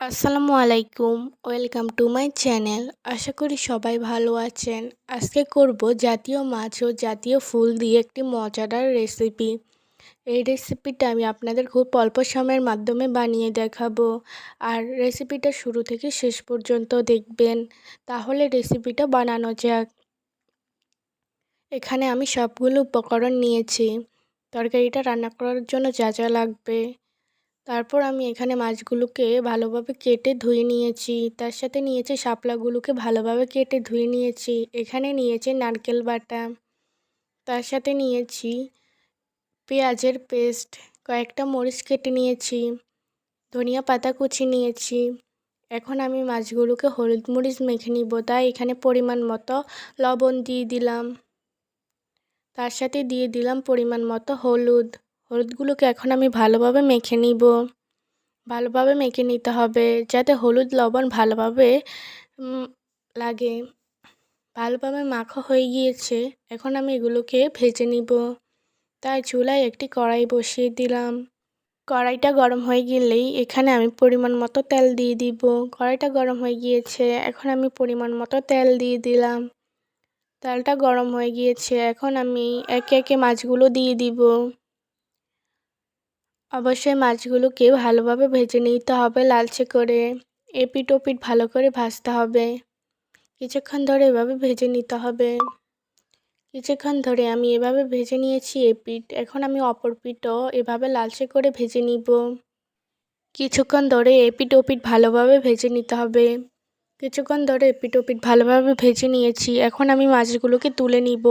আসসালামু আলাইকুম, welcome to my channel. আশা করি সবাই ভালো আছেন। আজকে করব জাতীয় মাছ ও জাতীয় ফুল দিয়ে একটি মজাদার রেসিপি। এই রেসিপিটা আমি আপনাদের খুব অল্প সময়ের মাধ্যমে বানিয়ে দেখাবো। আর রেসিপিটা শুরু থেকে শেষ পর্যন্ত দেখবেন। তাহলে রেসিপিটা বানানো যাক। এখানে আমি সবগুলো উপকরণ নিয়েছি। তরকারিটা রান্না করার জন্য যা যা লাগবে। তারপর আমি এখানে মাছগুলোকে ভালোভাবে কেটে ধুয়ে নিয়েছি। তার সাথে নিয়েছি শাপলাগুলোকে ভালোভাবে কেটে ধুয়ে নিয়েছি। এখানে নিয়েছি নারকেল বাটা। তার সাথে নিয়েছি পেঁয়াজের পেস্ট। কয়েকটা মরিচ কেটে নিয়েছি। ধনিয়া পাতা কুচি নিয়েছি। এখন আমি মাছগুলোকে হলুদ মরিচ মেখে নিব। তাই এখানে পরিমাণ মতো লবণ দিয়ে দিলাম। তার সাথে দিয়ে দিলাম পরিমাণ মতো হলুদ। হলুদগুলোকে এখন আমি ভালোভাবে মেখে নিব। ভালোভাবে মেখে নিতে হবে যাতে হলুদ, লবণ ভালোভাবে লাগে। ভালোভাবে মাখা হয়ে গিয়েছে। এখন আমি এগুলোকে ভেজে নিব। তাই চুলায় একটি কড়াই বসিয়ে দিলাম। কড়াইটা গরম হয়ে গেলেই এখানে আমি পরিমাণ মতো তেল দিয়ে দিব। কড়াইটা গরম হয়ে গিয়েছে। এখন আমি পরিমাণ মতো তেল দিয়ে দিলাম। তেলটা গরম হয়ে গিয়েছে। এখন আমি একে একে মাছগুলো দিয়ে দিব। অবশ্যই মাছগুলোকে ভালোভাবে ভেজে নিতে হবে লালচে করে। এপিট ওপিট ভালো করে ভাজতে হবে। কিছুক্ষণ ধরে এভাবে ভেজে নিতে হবে। কিছুক্ষণ ধরে আমি এভাবে ভেজে নিয়েছি এপিট এখন আমি অপর পিঠও এভাবে লালচে করে ভেজে নিব। কিছুক্ষণ ধরে এপিট ওপিট ভালোভাবে ভেজে নিতে হবে। কিছুক্ষণ ধরে এপিট ওপিট ভালোভাবে ভেজে নিয়েছি। এখন আমি মাছগুলোকে তুলে নিব।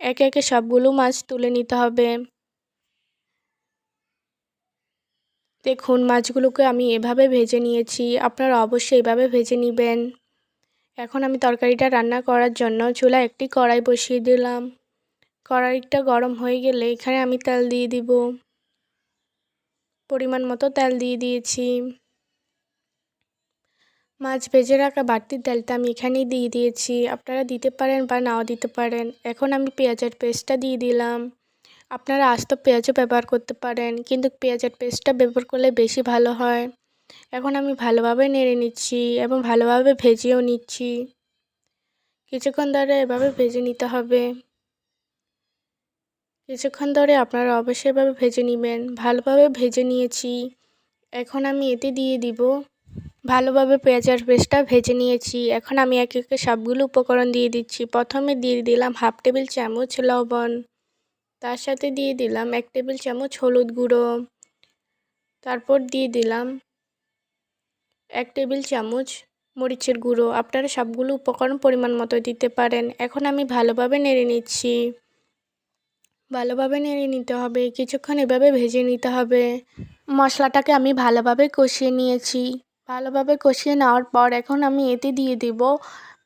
একে একে সবগুলো মাছ তুলে নিতে হবে। দেখুন, মাছগুলোকে আমি এভাবে ভেজে নিয়েছি। আপনারা অবশ্যই এভাবে ভেজে নেবেন। এখন আমি তরকারিটা রান্না করার জন্য চুলা একটি কড়াই বসিয়ে দিলাম। কড়াইটা গরম হয়ে গেলে এখানে আমি তেল দিয়ে দিব। পরিমাণ মতো তেল দিয়ে দিয়েছি। মাছ ভেজে রাখা বাড়তি তেলটা আমি এখানেই দিয়ে দিয়েছি। আপনারা দিতে পারেন বা নাও দিতে পারেন। এখন আমি পেঁয়াজের পেস্টটা দিয়ে দিলাম। আপনারা আস্ত পেঁয়াজও ব্যবহার করতে পারেন, কিন্তু পেঁয়াজের পেস্টটা ব্যবহার করলে বেশি ভালো হয়। এখন আমি ভালোভাবে নেড়ে নিচ্ছি এবং ভালোভাবে ভেজেও নিচ্ছি। কিছুক্ষণ ধরে এভাবে ভেজে নিতে হবে। কিছুক্ষণ ধরে আপনারা অবশ্যই এভাবে ভেজে নেবেন। ভালোভাবে ভেজে নিয়েছি। এখন আমি এতে দিয়ে দিব। ভালোভাবে পেঁয়াজের পেস্টটা ভেজে নিয়েছি। এখন আমি একে একে সবগুলো উপকরণ দিয়ে দিচ্ছি। প্রথমে দিয়ে দিলাম হাফ টেবিল চামচ লবণ। তার সাথে দিয়ে দিলাম এক টেবিল চামচ হলুদ গুঁড়ো। তারপর দিয়ে দিলাম এক টেবিল চামচ মরিচের গুঁড়ো। আপনারা সবগুলো উপকরণ পরিমাণ মতো দিতে পারেন। এখন আমি ভালোভাবে নেড়ে নিচ্ছি। ভালোভাবে নেড়ে নিতে হবে। কিছুক্ষণ এভাবে ভেজে নিতে হবে। মশলাটাকে আমি ভালোভাবে কষিয়ে নিয়েছি। ভালোভাবে কষিয়ে নেওয়ার পর এখন আমি এতে দিয়ে দিব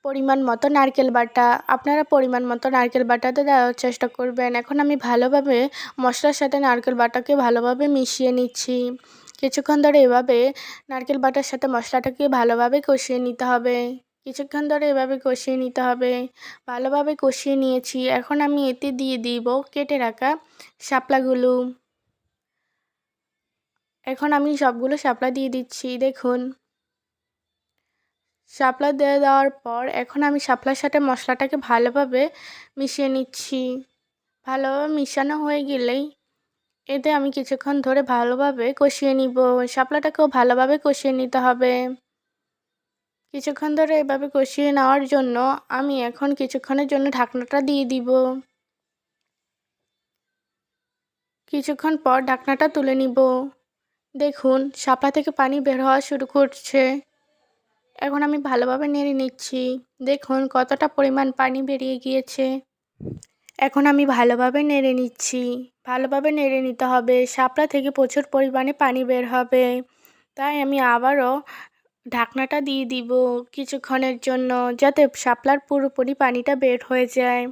পরিমাণ মতো নারকেল বাটা, আপনারা পরিমাণ মতো নারকেল বাটাতে দেওয়ার চেষ্টা করবেন। এখন আমি ভালোভাবে মশলার সাথে নারকেল বাটাকে ভালোভাবে মিশিয়ে নিচ্ছি। কিছুক্ষণ ধরে এভাবে নারকেল বাটার সাথে মশলাটাকে ভালোভাবে কষিয়ে নিতে হবে। কিছুক্ষণ ধরে এভাবে কষিয়ে নিতে হবে। ভালোভাবে কষিয়ে নিয়েছি। এখন আমি এতে দিয়ে দিব কেটে রাখা শাপলাগুলো। এখন আমি সবগুলো শাপলা দিয়ে দিচ্ছি। দেখুন শাপলা দিয়ে দেওয়ার পর এখন আমি শাপলার সাথে মশলাটাকে ভালোভাবে মিশিয়ে নিচ্ছি। ভালোভাবে মিশানো হয়ে গেলেই এতে আমি কিছুক্ষণ ধরে ভালোভাবে কষিয়ে নিব। শাপলাটাকেও ভালোভাবে কষিয়ে নিতে হবে। কিছুক্ষণ ধরে এভাবে কষিয়ে নেওয়ার জন্য আমি এখন কিছুক্ষণের জন্য ঢাকনাটা দিয়ে দিব। কিছুক্ষণ পর ঢাকনাটা তুলে নিব। দেখুন, শাপলা থেকে পানি বের হওয়া শুরু করছে। এখন আমি ভালোভাবে নেড়ে নিচ্ছি। দেখুন, কতটা পরিমাণ পানি বেরিয়ে গিয়েছে। এখন আমি ভালোভাবে নেড়ে নিচ্ছি। ভালোভাবে নেড়ে নিতে হবে। শাপলা থেকে প্রচুর পরিমাণে পানি বের হবে। তাই আমি আবারও ঢাকনাটা দিয়ে দিব কিছুক্ষণের জন্য, যাতে শাপলার পুরোপুরি পানিটা বের হয়ে যায়।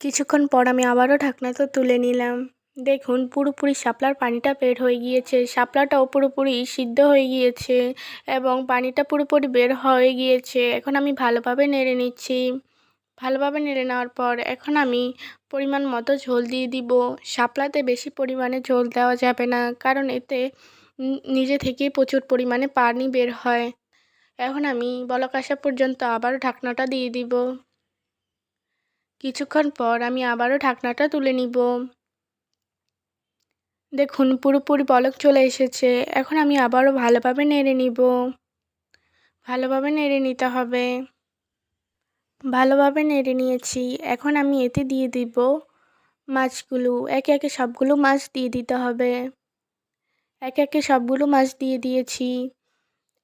কিছুক্ষণ পর আমি আবারও ঢাকনাটা তুলে নিলাম। দেখুন, পুরোপুরি শাপলার পানিটা বের হয়ে গিয়েছে। শাপলাটাও পুরোপুরি সিদ্ধ হয়ে গিয়েছে এবং পানিটা পুরোপুরি বের হয়ে গিয়েছে। এখন আমি ভালোভাবে নেড়ে নিচ্ছি। ভালোভাবে নেড়ে নেওয়ার পর এখন আমি পরিমাণ মতো ঝোল দিয়ে দিব। শাপলাতে বেশি পরিমাণে ঝোল দেওয়া যাবে না, কারণ এতে নিজে থেকেই প্রচুর পরিমাণে পানি বের হয়। এখন আমি বলক আসা পর্যন্ত আবারও ঢাকনাটা দিয়ে দিব। কিছুক্ষণ পর আমি আবারও ঢাকনাটা তুলে নিব। দেখুন, পুরোপুরি বলক চলে এসেছে। এখন আমি আবারও ভালোভাবে নেড়ে নিব। ভালোভাবে নেড়ে নিতে হবে। ভালোভাবে নেড়ে নিয়েছি। এখন আমি এতে দিয়ে দিব মাছগুলো। একে একে সবগুলো মাছ দিয়ে দিতে হবে। একে একে সবগুলো মাছ দিয়ে দিয়েছি।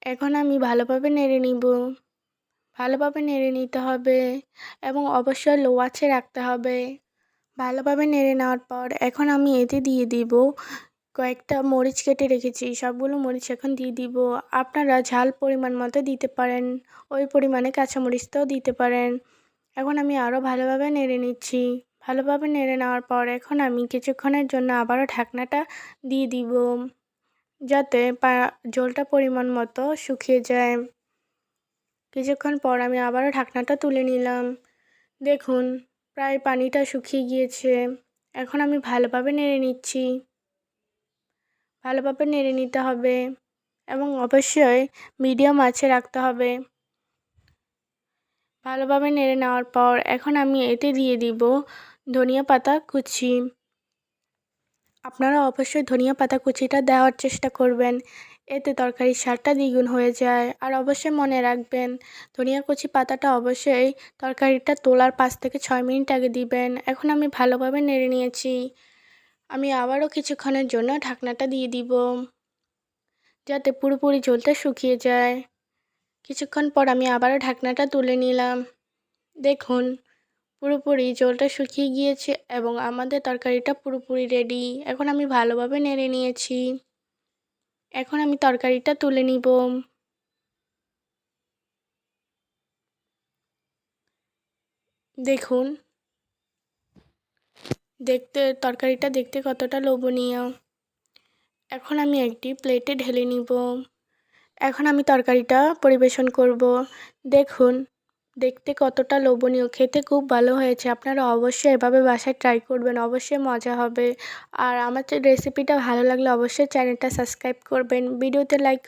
এখন আমি ভালোভাবে নেড়ে নিব। ভালোভাবে নেড়ে নিতে হবে এবং অবশ্যই লো আছে রাখতে হবে। ভালোভাবে নেড়ে নেওয়ার পর এখন আমি এতে দিয়ে দিব কয়েকটা মরিচ কেটে রেখেছি। সবগুলো মরিচ এখন দিয়ে দিব। আপনারা ঝাল পরিমাণ মতো দিতে পারেন, ওই পরিমাণে কাঁচামরিচটাও দিতে পারেন। এখন আমি আরও ভালোভাবে নেড়ে নিচ্ছি। ভালোভাবে নেড়ে নেওয়ার পর এখন আমি কিছুক্ষণের জন্য আবারও ঢাকনাটা দিয়ে দিব যাতে জলটা পরিমাণ মতো শুকিয়ে যায়। কিছুক্ষণ পর আমি আবারও ঢাকনাটা তুলে নিলাম। দেখুন প্রায় পানিটা শুকিয়ে গিয়েছে। এখন আমি ভালোভাবে নেড়ে নিচ্ছি। ভালোভাবে নেড়ে নিতে হবে এবং অবশ্যই মিডিয়াম আঁচে রাখতে হবে। ভালোভাবে নেড়ে নেওয়ার পর এখন আমি এতে দিয়ে দিব ধনিয়া পাতা কুচি। আপনারা অবশ্যই ধনিয়া পাতা কুচিটা দেওয়ার চেষ্টা করবেন। এতে তরকারির স্বাদটা দ্বিগুণ হয়ে যায়। আর অবশ্যই মনে রাখবেন, ধনিয়া কুচি পাতাটা অবশ্যই তরকারিটা তোলার পাঁচ থেকে ছয় মিনিট আগে দিবেন। এখন আমি ভালোভাবে নেড়ে নিয়েছি। আমি আবারও কিছুক্ষণের জন্য ঢাকনাটা দিয়ে দিব, যাতে পুরোপুরি ঝোলটা শুকিয়ে যায়। কিছুক্ষণ পর আমি আবারও ঢাকনাটা তুলে নিলাম। দেখুন, পুরোপুরি জলটা শুকিয়ে গিয়েছে এবং আমাদের তরকারিটা পুরোপুরি রেডি। এখন আমি ভালোভাবে নেড়ে নিয়েছি। এখন আমি তরকারিটা তুলে নিব। দেখুন। দেখতে, তরকারিটা দেখতে কতটা লোভনীয়। এখন আমি একটি প্লেটে ঢেলে নিব। এখন আমি তরকারিটা পরিবেশন করব। দেখুন। দেখতে কতটা লোভনীয়, খেতে খুব ভালো হয়েছে। আপনারা অবশ্যই এভাবে বাসায় ট্রাই করবেন, অবশ্যই মজা হবে। আর আমার রেসিপিটা ভালো লাগলে অবশ্যই চ্যানেলটা সাবস্ক্রাইব করবেন। ভিডিওতে লাইক